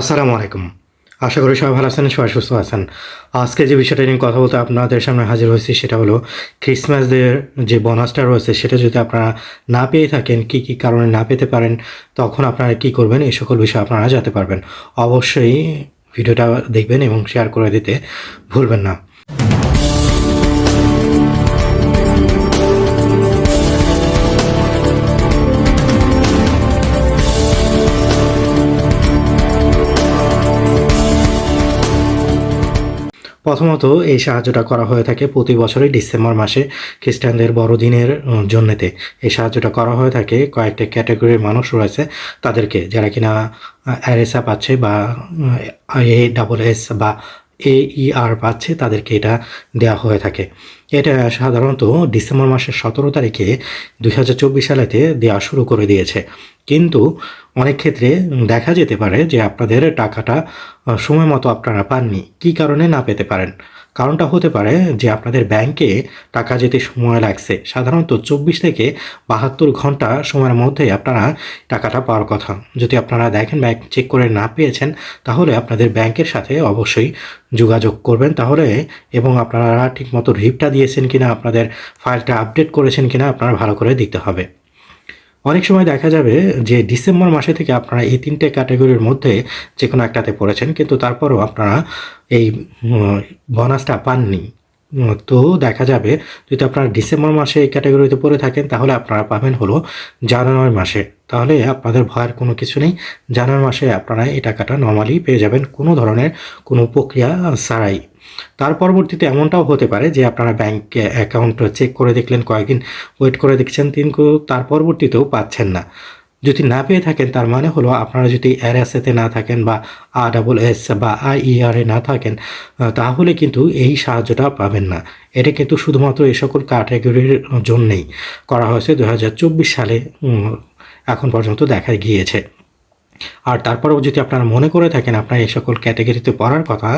আসসালামু আলাইকুম আশা করি সবাই ভালো আছেন, সবাই সুস্থ আছেন। আজকে যে বিষয়টা নিয়ে কথা বলতে আপনাদের সামনে হাজির হয়েছি সেটা হলো ক্রিসমাসদের যে বোনাসটা রয়েছে সেটা যদি আপনারা না পেয়ে থাকেন, কি কি কারণে না পেতে পারেন, তখন আপনারা কি করবেন, এই সকল বিষয়ে আপনারা জানতে পারবেন। অবশ্যই ভিডিওটা দেখবেন এবং শেয়ার করে দিতে ভুলবেন না। প্রথমত এই সাহায্যটা করা হয়ে থাকে প্রতি বছরই ডিসেম্বর মাসে খ্রিস্টানদের বড়দিনের জন্যেতে। এই সাহায্যটা করা হয়ে থাকে, কয়েকটা ক্যাটাগরির মানুষ রয়েছে তাদেরকে, যারা কিনা অ্যারেসা পাচ্ছে বা এ, ডাবল এস বা এ ই আর পাচ্ছে, তাদেরকে এটা দেওয়া হয়ে থাকে। এটা সাধারণত ডিসেম্বর মাসের সতেরো তারিখে দুই হাজার চব্বিশ সালেতে দেওয়া শুরু করে দিয়েছে। কিন্তু অনেক ক্ষেত্রে দেখা যেতে পারে যে আপনাদের টাকাটা সময় মতো আপনারা পাননি। কী কারণে না পেতে পারেন? কারণটা হতে পারে যে আপনাদের ব্যাংকে টাকা যেতে সময় লাগছে। সাধারণত চব্বিশ থেকে বাহাত্তর ঘণ্টা সময়ের মধ্যে আপনারা টাকাটা পাওয়ার কথা। যদি আপনারা দেখেন ব্যাংক চেক করে না পেয়েছেন, তাহলে আপনাদের ব্যাংকের সাথে অবশ্যই যোগাযোগ করবেন তাহলে এবং আপনারা ঠিকমতো রিপটা দিয়েছেন কিনা, আপনাদের ফাইলটা আপডেট করেছেন কিনা আপনারা ভালো করে দিতে হবে। অনেক সময় দেখা যাবে যে ডিসেম্বর মাসে থেকে আপনারা এই তিনটে ক্যাটাগরির মধ্যে যে কোনো একটাতে পড়েছেন, কিন্তু তারপরও আপনারা এই বোনাসটা পাননি। তো দেখা যাবে যদি আপনারা ডিসেম্বর মাসে এই ক্যাটাগরিতে পড়ে থাকেন, তাহলে আপনারা পাবেন হলো জানুয়ারি মাসে। তাহলে আপনাদের ভয়ের কোনো কিছু নেই, জানুয়ারি মাসে আপনারা এই টাকাটা নর্মালি পেয়ে যাবেন, কোনো ধরনের কোনো প্রক্রিয়া ছাড়াই। তার পরবর্তীতে এমনটাও হতে পারে যে আপনারা ব্যাংক অ্যাকাউন্ট চেক করে দেখলেন, কয়েকদিন ওয়েট করে দেখছেন কিন্তু তার পরবর্তীতেও পাচ্ছেন না। যদি না পেয়ে থাকেন, তার মানে হলো আপনারা যদি আর এস এতে না থাকেন বা আ ডাবল এস বা আই ই আর এ না থাকেন তাহলে কিন্তু এই সাহায্যটা পাবেন না। এটা কিন্তু শুধুমাত্র এই সকল ক্যাটাগরির জন্যেই করা হয়েছে। দু হাজার চব্বিশ সালে এখন পর্যন্ত দেখা গিয়েছে। আর তারপরেও যদি আপনারা মনে করে থাকেন আপনারা এই সকল ক্যাটাগরিতে পড়ার কথা,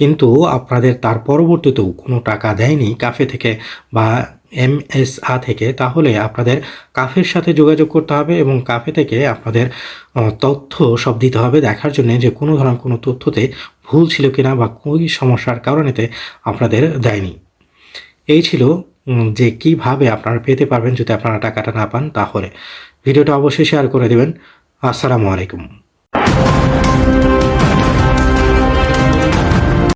কিন্তু আপনাদের তার পরবর্তীতেও কোনো টাকা দেয়নি কাফে থেকে বা এমএসআ থেকে, তাহলে আপনাদের কাফের সাথে যোগাযোগ করতে হবে এবং কাফে থেকে আপনাদের তথ্য সব দিতে হবে দেখার জন্য যে কোনো ধরনের কোনো তথ্যতে ভুল ছিল কিনা বা কোন সমস্যার কারণেতে আপনাদের দেয়নি। এই ছিল যে কীভাবে আপনারা পেতে পারবেন যদি আপনারা টাকাটা না পান তাহলে। ভিডিওটা অবশ্যই শেয়ার করে দেবেন। আসসালামু আলাইকুম।